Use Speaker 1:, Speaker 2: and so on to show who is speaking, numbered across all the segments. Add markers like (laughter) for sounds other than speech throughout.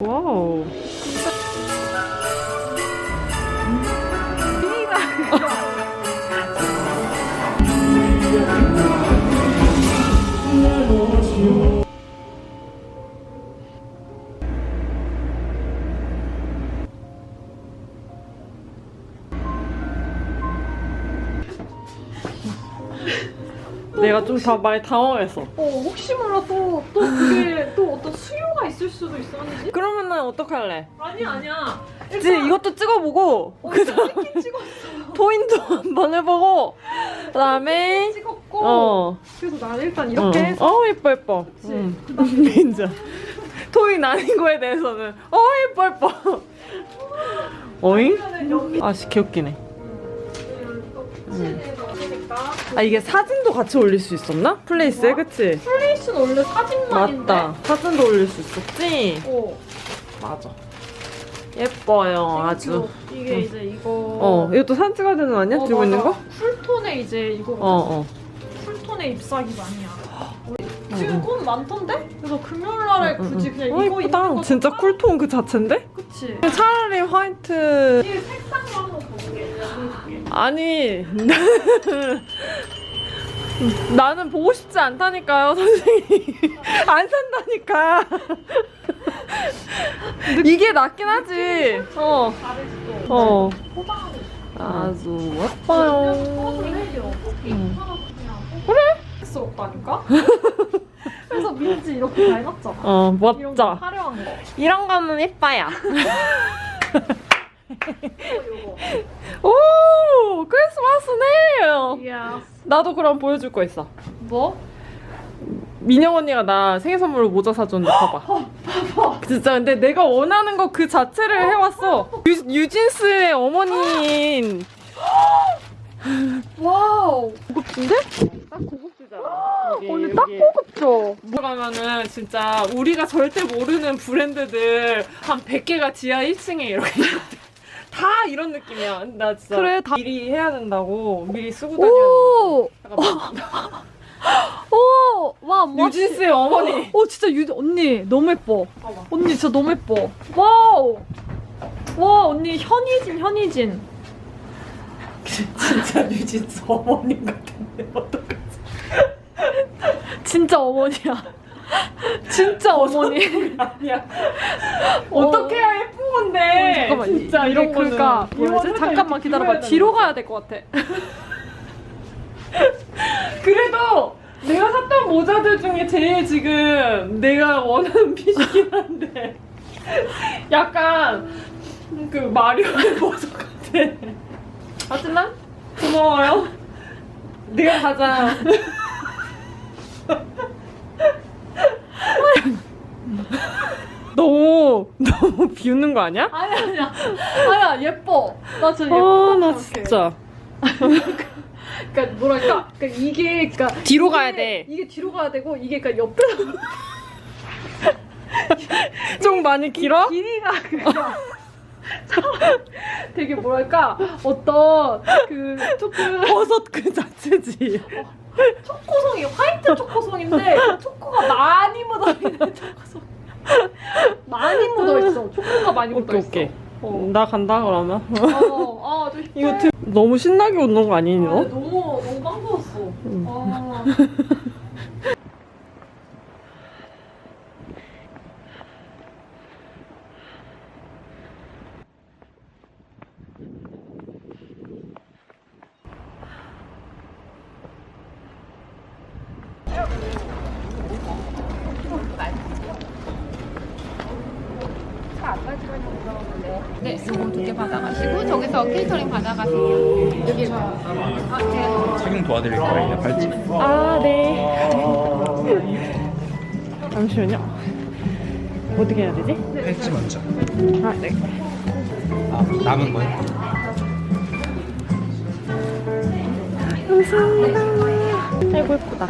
Speaker 1: 와우. 내가 좀 다 많이 당황했어.
Speaker 2: 어 혹시 몰라 또, 또 그게 또 어떤 수요가 있을 수도 아니지?
Speaker 1: 그러면은 어떡할래?
Speaker 2: 아니야 아니야
Speaker 1: 이제 이것도 찍어보고
Speaker 2: 어,
Speaker 1: 그
Speaker 2: 일단 치킨 찍었어
Speaker 1: 포인트 (laughs) 한번 해보고 그다음에
Speaker 2: 찍었고
Speaker 1: 어.
Speaker 2: 그래서 나는 일단 이렇게
Speaker 1: 어.
Speaker 2: 해서
Speaker 1: 어 예뻐 예뻐.
Speaker 2: 그치.
Speaker 1: 응. 진짜. (laughs) 토인 아닌 거에 대해서는 어 예뻐 예뻐. (laughs) 어잉?
Speaker 2: 그러면은 여기
Speaker 1: 아씨 개웃기네.
Speaker 2: 붙이니까
Speaker 1: 아 이게 사진도 같이 올릴 수 있었나? 플레이스에
Speaker 2: 뭐야?
Speaker 1: 그치?
Speaker 2: 플레이스는 원래 사진만인데
Speaker 1: 맞다. 사진도 올릴 수 있었지?
Speaker 2: 어
Speaker 1: 맞아. 예뻐요 아주.
Speaker 2: 이게
Speaker 1: 응.
Speaker 2: 이제 이거
Speaker 1: 어 이것도 사진 찍어야 되는 거 아니야?
Speaker 2: 어,
Speaker 1: 들고 있는
Speaker 2: 맞아.
Speaker 1: 거?
Speaker 2: 쿨톤에 이제 이거
Speaker 1: 어 어.
Speaker 2: 쿨톤의 잎사귀가 아니야
Speaker 1: 응,
Speaker 2: 지금
Speaker 1: 응.
Speaker 2: 꽃 많던데? 그래서 금요일 날에
Speaker 1: 응, 응,
Speaker 2: 굳이
Speaker 1: 응.
Speaker 2: 그냥
Speaker 1: 어
Speaker 2: 이거
Speaker 1: 이쁘다.
Speaker 2: 입는 거
Speaker 1: 진짜 쿨톤 그 자체인데?
Speaker 2: 그치
Speaker 1: 차라리 화이트
Speaker 2: 이게 색상도 한번
Speaker 1: 아니 (laughs) 나는 보고 싶지 않다니까요 선생님. 안 산다니까. 이게 낫긴 하지. 어,
Speaker 2: 어. 포장하고
Speaker 1: 아주 예뻐요.
Speaker 2: 그래? 스럽다니까? 그래서 민지 이렇게 다 해놨잖아.
Speaker 1: 어
Speaker 2: 이런 거
Speaker 1: 멋져
Speaker 2: 화려한 거.
Speaker 1: 이런 거는 예뻐요 (laughs) 오 크리스마스네요
Speaker 2: 이야
Speaker 1: 나도 그럼 보여줄 거 있어
Speaker 2: 뭐?
Speaker 1: 민영 언니가 나 생일 선물로 모자 사줬는데 봐봐. 진짜 근데 내가 원하는 거 그 자체를 해왔어. 유, 유진스의 어머니인
Speaker 2: 와우
Speaker 1: 고급진데? 딱 고급지잖아.
Speaker 2: 언니 딱. 고급져
Speaker 1: 들어가면은 진짜 우리가 절대 모르는 브랜드들 한 100개가 지하 1층에 이렇게 있거든. 다 이런 느낌이야. 나 진짜
Speaker 2: 그래, 다-
Speaker 1: 미리 해야 된다고 미리 쓰고 다녀야
Speaker 2: 오!
Speaker 1: 된다. (laughs)
Speaker 2: 오! 와, 멋지.
Speaker 1: 유진스의 어머니. (gasps)
Speaker 2: 오, 진짜 유, 언니, 너무 예뻐.
Speaker 1: 봐봐.
Speaker 2: 언니, 진짜 너무 예뻐. 와우! 와, 언니, 현이진, 현이진. (laughs)
Speaker 1: 진짜 유진스 어머님 같은데 어떡하지?
Speaker 2: 진짜 어머니야. (laughs) 진짜 어머니.
Speaker 1: 아니야. 어떻게?
Speaker 2: 어, 잠깐만,
Speaker 1: 진짜
Speaker 2: 이-
Speaker 1: 이런 거는.
Speaker 2: 그러니까 뭐지? 잠깐만 기다려봐. 뒤로. 가야 될 것 같아. (laughs)
Speaker 1: 그래도 내가 샀던 모자들 중에 제일 지금 내가 원하는 핏이긴 한데 (laughs) 약간 그 마리오의 모자 같아. 하지만 고마워요. 네가 가장 (laughs) 너무 너무 비웃는 거 아니야?
Speaker 2: 아니야, 아니야. 아니야, 예뻐. 나 진짜 예뻐.
Speaker 1: 아나
Speaker 2: 생각해.
Speaker 1: 진짜
Speaker 2: 그러니까 뭐랄까. 그러니까 이게, 그러니까.
Speaker 1: 뒤로
Speaker 2: 이게-
Speaker 1: 가야 돼.
Speaker 2: 이게 뒤로 가야 되고, 이게 그러니까 옆에서 (laughs)
Speaker 1: 좀 많이 길어?
Speaker 2: 길이가 그냥 되게 뭐랄까 어떤 그 조금
Speaker 1: 버섯 그 자체지.
Speaker 2: 초코송이 화이트 초코송인데 그 초코가 많이 묻어있는 초코송 많이
Speaker 1: 오케이
Speaker 2: 묻어있어
Speaker 1: 오케이.
Speaker 2: 어.
Speaker 1: 나 간다 그러면.
Speaker 2: 어, 아, 좀 (laughs)
Speaker 1: 이거 드- 너무 신나게 웃는 거 아니니
Speaker 2: 아,
Speaker 1: 너?
Speaker 2: 너무 너무 (laughs) 아.
Speaker 3: 네, 요거 두 개 받아가시고 저기서 케이터링 받아가세요. 여기 아, 제가
Speaker 4: 착용 도와드릴 거예요. 발찌.
Speaker 1: 아 네. 잠시만요. 어떻게 해야 되지?
Speaker 4: 팔찌 먼저.
Speaker 1: 아 네.
Speaker 4: 아, 남은 거요?
Speaker 1: 감사합니다. 아이고 예쁘다.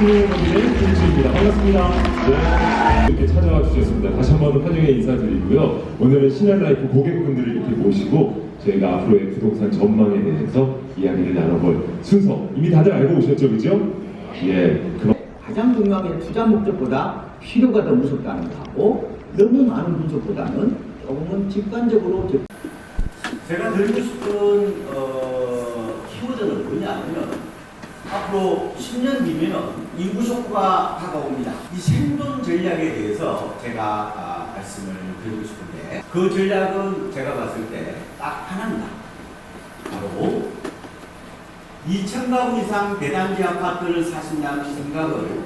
Speaker 5: 진행해드리는 김수입니다. 반갑습니다. 네, 이렇게 찾아와 주셨습니다. 다시 한번 환영의 인사드리고요. 오늘은 신한라이프 고객분들을 이렇게 모시고 저희가 앞으로의 부동산 전망에 대해서 이야기를 나눠볼 순서 이미 다들 알고 오셨죠, 그죠? 예, 그만.
Speaker 6: 가장 중요한 게 투자 목적보다 필요가 더 무섭다는 거하고 너무 많은 분석보다는 조금은 직관적으로 접- 제가 드리고 싶은 어, 키워드는 뭐냐면 앞으로 10년 뒤면 인구 쇼크가 다가옵니다. 이 생존 전략에 대해서 제가 아, 말씀을 드리고 싶은데 그 전략은 제가 봤을 때 딱 하나입니다. 바로 2,000가구 이상 대단지 아파트를 사신다는 생각을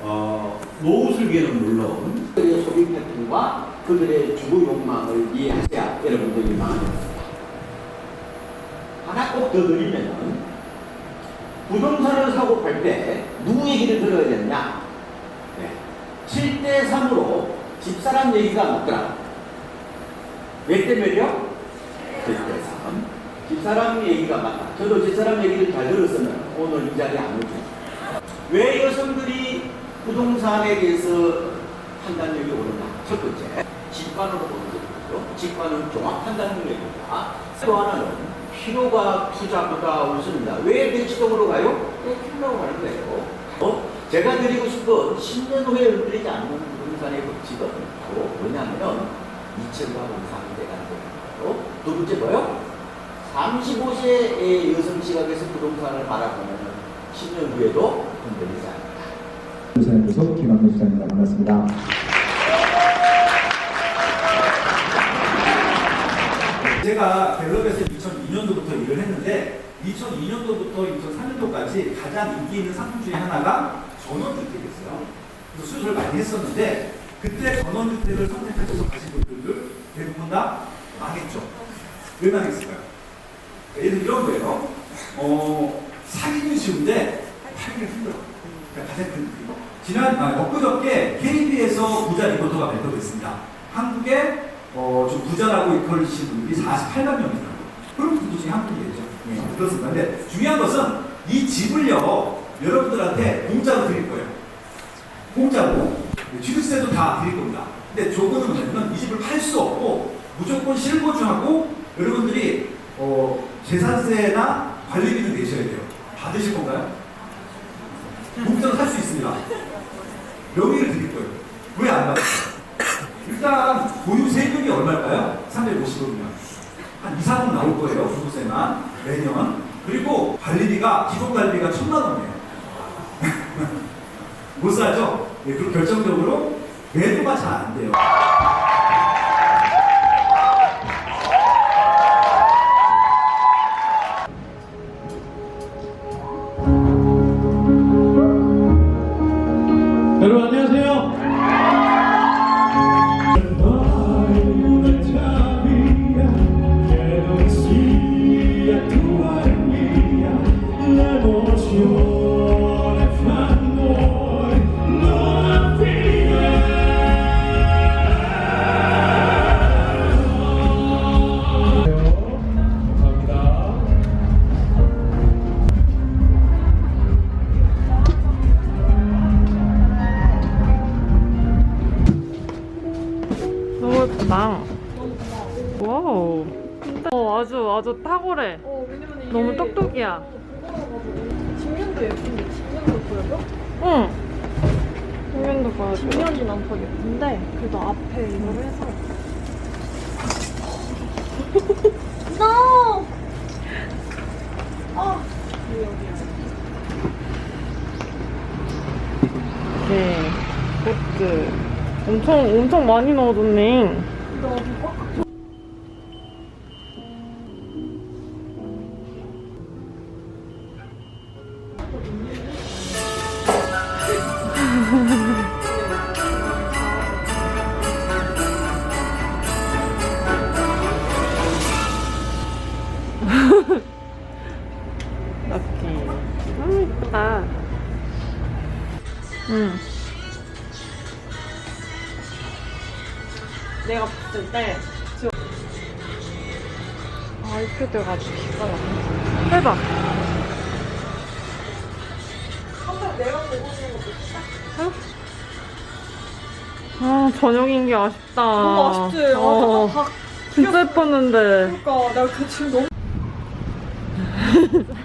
Speaker 6: 어, 노후 설계는 물론 그들의 소비 패턴과 그들의 주거 욕망을 이해하셔야 여러분들이 많습니다. 하나 꼭 더 드리면은 부동산을 사고 팔 때 누구 얘기를 들어야 되느냐? 네. 7대 3으로 집사람 얘기가 맞더라. 몇대 몇이요? 7대 3. 집사람 얘기가 맞다. 저도 집사람 얘기를 잘 들었으면 오늘 이 자리에 안 오죠. 왜 여성들이 부동산에 대해서 판단력이 오르나? 첫 번째, 직관으로 보는 거죠. 직관은 종합 판단 능력입니다. 또 하나는 필요가 투자보다 우선입니다. 왜 대치동으로 가요? 왜 필요라고 하는 거예요. 어? 제가 드리고 싶은 10년 후에 흔들리지 않는 부동산의 법칙은 바로 뭐냐면 2층과 이상대가 되는 두 번째 뭐요? 35세의 여성 시각에서 부동산을 바라보면 10년 후에도 흔들리지 않는다.
Speaker 7: 부산연구소 김학근 수장입니다. 반갑습니다.
Speaker 8: 제가 갤럽에서 2002년도부터 일을 했는데 2002년도부터 2003년도까지 가장 인기 있는 상품 중에 하나가 전원주택이었어요. 그래서 수술을 많이 했었는데 그때 전원주택을 선택하셔서 가신 분들 대부분 다 망했죠. 왜 망했을까요? 예를 이런 거예요. 어, 사기는 쉬운데 팔기는 힘들어. 가장 큰 이유. 지난 아, 엊그저께 KB에서 부자 리포터가 발표됐습니다. 한국에 어, 좀 부자라고 일컬으신 분들이 48만 명이더라고요. 그런 분들 중에 한 분이겠죠. 네, 그렇습니다. 근데 중요한 것은 이 집을요, 여러분들한테 공짜로 드릴 거예요. 공짜로. 취득세도 다 드릴 겁니다. 근데 조건은 뭐냐면 이 집을 팔 수 없고 무조건 실거주하고 여러분들이 어, 재산세나 관리비는 내셔야 돼요. 받으실 건가요? 공짜로 살 수 있습니다. 명의를 드릴 거예요. 왜 안 받을까요? 일단 보유 세금이 얼마일까요? 350원이면 한 2, 3원 나올 거예요. 부부세만 매년. 그리고 관리비가 기본 관리비가 천만 원이에요. (laughs) 못 사죠? 네, 그리고 결정적으로 매도가 잘 안 돼요.
Speaker 1: 보여줘요.
Speaker 2: 뒷면이 난 더 예쁜데 그래도 앞에 이걸 해서 (laughs) No! 아
Speaker 1: 네. 꽃들. 엄청, 엄청 많이 넣어뒀네. (laughs) 응. 내가 봤을 때 지금 아이패드가 아주 기가 막혀. 해봐. 아 저녁인 게 아쉽다.
Speaker 9: 너무 아쉽지. 아,
Speaker 1: 어,
Speaker 9: 다
Speaker 1: 진짜 예뻤는데.
Speaker 9: 그러니까 내가 그 지금 너무 (laughs)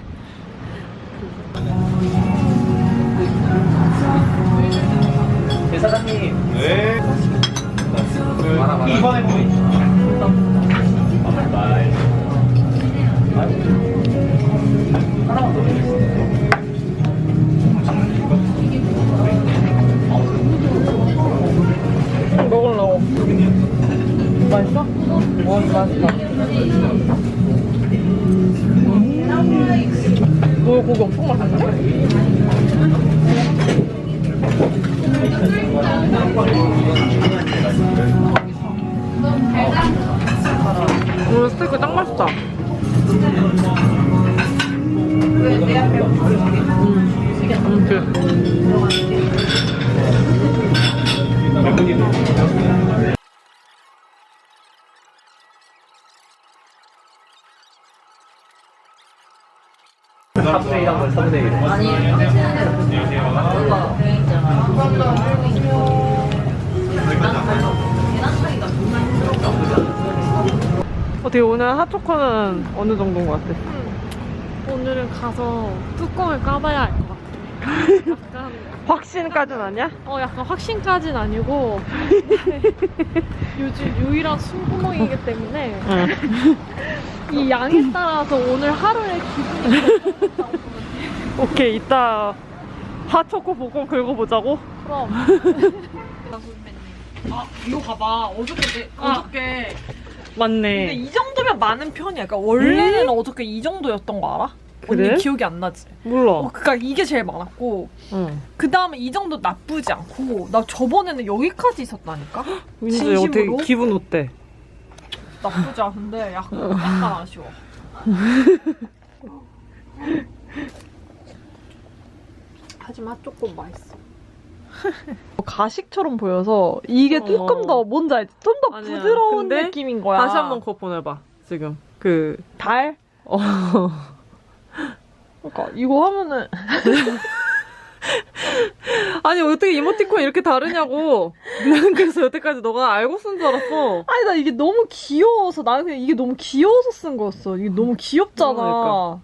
Speaker 4: 사장님. 네. 그 2번에 보이.
Speaker 1: 어떻게 오늘 핫초코는 어느 정도인 것 같아?
Speaker 9: 음, 오늘은 가서 뚜껑을 까봐야 할것 같아. 약간 (laughs)
Speaker 1: 확신까지는 아니야?
Speaker 9: 어 약간 확신까진 아니고 (laughs) 요즘 유일한 숨구멍이기 때문에 이 양에 따라서 오늘 하루의 기분이 (laughs)
Speaker 1: 오케이 이따 핫초코 보고 긁어보자고?
Speaker 9: 그럼
Speaker 2: 아, 이거 봐봐. 어저께,
Speaker 9: 아.
Speaker 2: 어저께. 근데
Speaker 1: 맞네
Speaker 2: 이 정도면 많은 편이야. 그러니까 원래는 어저께 이 정도였던 거 알아?
Speaker 1: 그래?
Speaker 2: 언니 기억이 안 나지?
Speaker 1: 몰라
Speaker 2: 어, 그니까 이게 제일 많았고,
Speaker 1: 응.
Speaker 2: 그 다음에 이 정도 나쁘지 않고, 나 저번에는 여기까지 있었다니까? (gasps) 진심으로?
Speaker 1: 어떻게 기분 어때?
Speaker 2: 나쁘지 않은데, 약간, 약간 아쉬워. (laughs)
Speaker 9: 하지만 조금 맛있어. (laughs)
Speaker 2: 가식처럼 보여서, 이게
Speaker 1: 어.
Speaker 2: 조금 더, 뭔지 알지? 좀 더
Speaker 1: 아니야.
Speaker 2: 부드러운
Speaker 1: 근데
Speaker 2: 느낌인 거야.
Speaker 1: 다시 한번 거 보내봐 지금 그
Speaker 2: 달?
Speaker 1: 어. (laughs)
Speaker 2: 그러니까, 이거 하면은, (laughs)
Speaker 1: 아니 어떻게 이모티콘 이렇게 다르냐고 난 그래서 여태까지 너가 알고 쓴 줄 알았어
Speaker 2: 아니, 나 이게 너무 귀여워서, 나는 그냥 이게 너무 귀여워서 쓴 거였어. 이게 너무 귀엽잖아.
Speaker 1: 그러니까.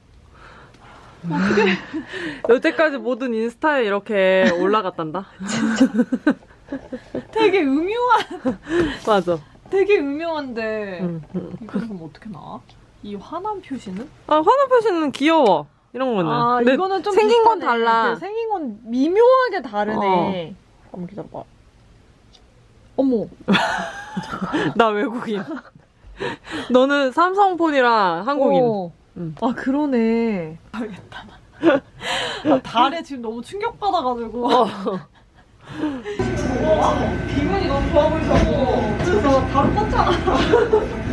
Speaker 1: 여태까지 모든 인스타에 이렇게 올라갔단다
Speaker 2: 되게 음흉한,
Speaker 1: 맞아
Speaker 2: 되게 음흉한데,
Speaker 1: 응, 응.
Speaker 2: 이거 그럼 어떻게 나와? 이 화난 표시는?
Speaker 1: 아 화난 표시는 귀여워 이런 거는
Speaker 2: 아,
Speaker 1: 근데
Speaker 2: 이거는 좀
Speaker 1: 생긴 건
Speaker 2: 비슷하네.
Speaker 1: 달라
Speaker 2: 그 생긴 건 미묘하게 다르네. 한번 기다려봐. 어머, (laughs)
Speaker 1: 나 외국인 너는 삼성폰이랑 한국인
Speaker 2: 어.
Speaker 1: 응.
Speaker 2: 아 그러네. 알겠다. 나 달에 지금 너무 충격받아가지고.
Speaker 1: 어.
Speaker 2: 기분이 너무 좋아 보이셔서 그래서 바로 껐잖아.